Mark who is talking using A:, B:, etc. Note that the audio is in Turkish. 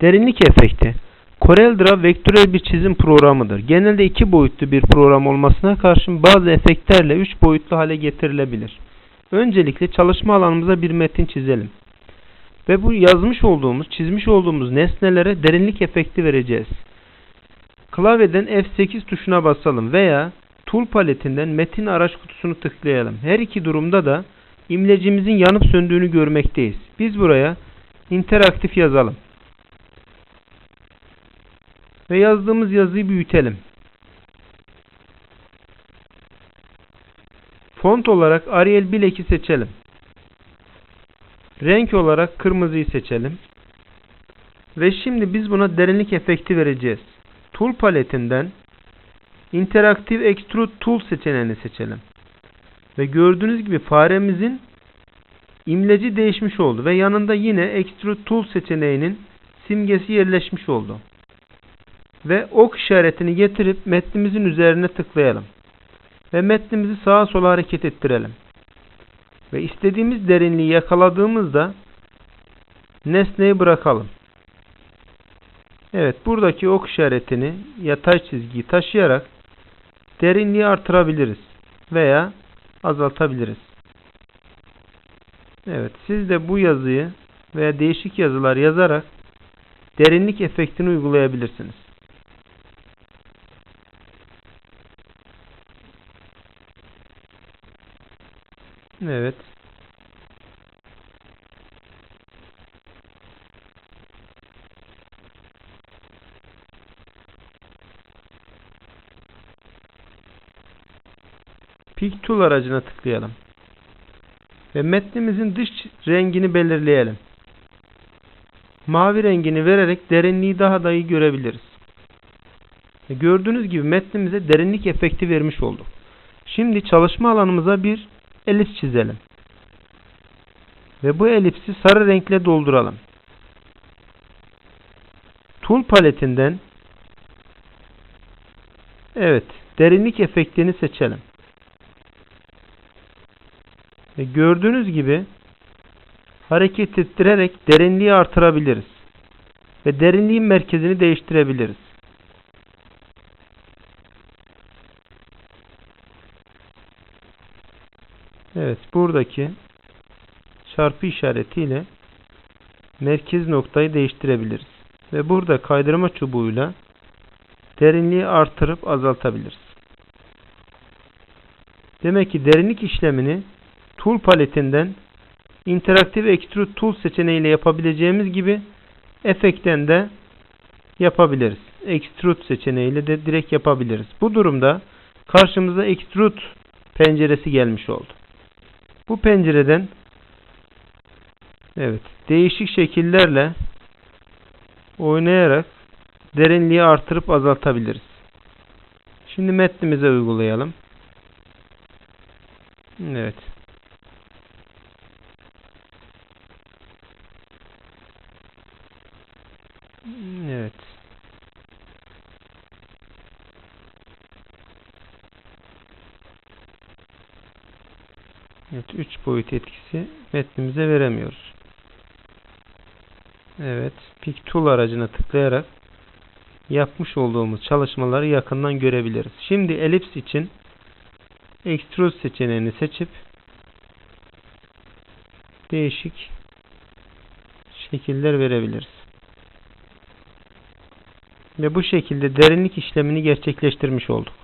A: Derinlik efekti. CorelDRAW vektörel bir çizim programıdır. Genelde iki boyutlu bir program olmasına karşın bazı efektlerle üç boyutlu hale getirilebilir. Öncelikle çalışma alanımıza bir metin çizelim. Ve bu yazmış olduğumuz, çizmiş olduğumuz nesnelere derinlik efekti vereceğiz. Klavyeden F8 tuşuna basalım veya Tool paletinden metin araç kutusunu tıklayalım. Her iki durumda da imlecimizin yanıp söndüğünü görmekteyiz. Biz buraya interaktif yazalım. Ve yazdığımız yazıyı büyütelim. Font olarak Arial Black'i seçelim. Renk olarak kırmızıyı seçelim. Ve şimdi biz buna derinlik efekti vereceğiz. Tool paletinden Interactive Extrude Tool seçeneğini seçelim. Ve gördüğünüz gibi faremizin imleci değişmiş oldu. Ve yanında yine Extrude Tool seçeneğinin simgesi yerleşmiş oldu. Ve ok işaretini getirip metnimizin üzerine tıklayalım. Ve metnimizi sağa sola hareket ettirelim. Ve istediğimiz derinliği yakaladığımızda nesneyi bırakalım. Evet buradaki ok işaretini yatay çizgiyi taşıyarak derinliği artırabiliriz veya azaltabiliriz. Evet siz de bu yazıyı veya değişik yazılar yazarak derinlik efektini uygulayabilirsiniz. Evet. Pick Tool aracına tıklayalım. Ve metnimizin dış rengini belirleyelim. Mavi rengini vererek derinliği daha da iyi görebiliriz. Ve gördüğünüz gibi metnimize derinlik efekti vermiş olduk. Şimdi çalışma alanımıza bir elips çizelim. Ve bu elipsi sarı renkle dolduralım. Tool paletinden Evet, derinlik efektini seçelim. Ve gördüğünüz gibi hareket ettirerek derinliği artırabiliriz. Ve derinliğin merkezini değiştirebiliriz. Evet buradaki çarpı işaretiyle merkez noktayı değiştirebiliriz. Ve burada kaydırma çubuğuyla derinliği artırıp azaltabiliriz. Demek ki derinlik işlemini Tool paletinden Interactive Extrude Tool seçeneğiyle yapabileceğimiz gibi efektten de yapabiliriz. Extrude seçeneğiyle de direkt yapabiliriz. Bu durumda karşımıza Extrude penceresi gelmiş oldu. Bu pencereden evet değişik şekillerle oynayarak derinliği artırıp azaltabiliriz. Şimdi metnimize uygulayalım. Evet. Evet. Evet, 3 boyut etkisi metnimize veremiyoruz. Evet, Pick Tool aracına tıklayarak yapmış olduğumuz çalışmaları yakından görebiliriz. Şimdi elips için Extrude seçeneğini seçip değişik şekiller verebiliriz. Ve bu şekilde derinlik işlemini gerçekleştirmiş olduk.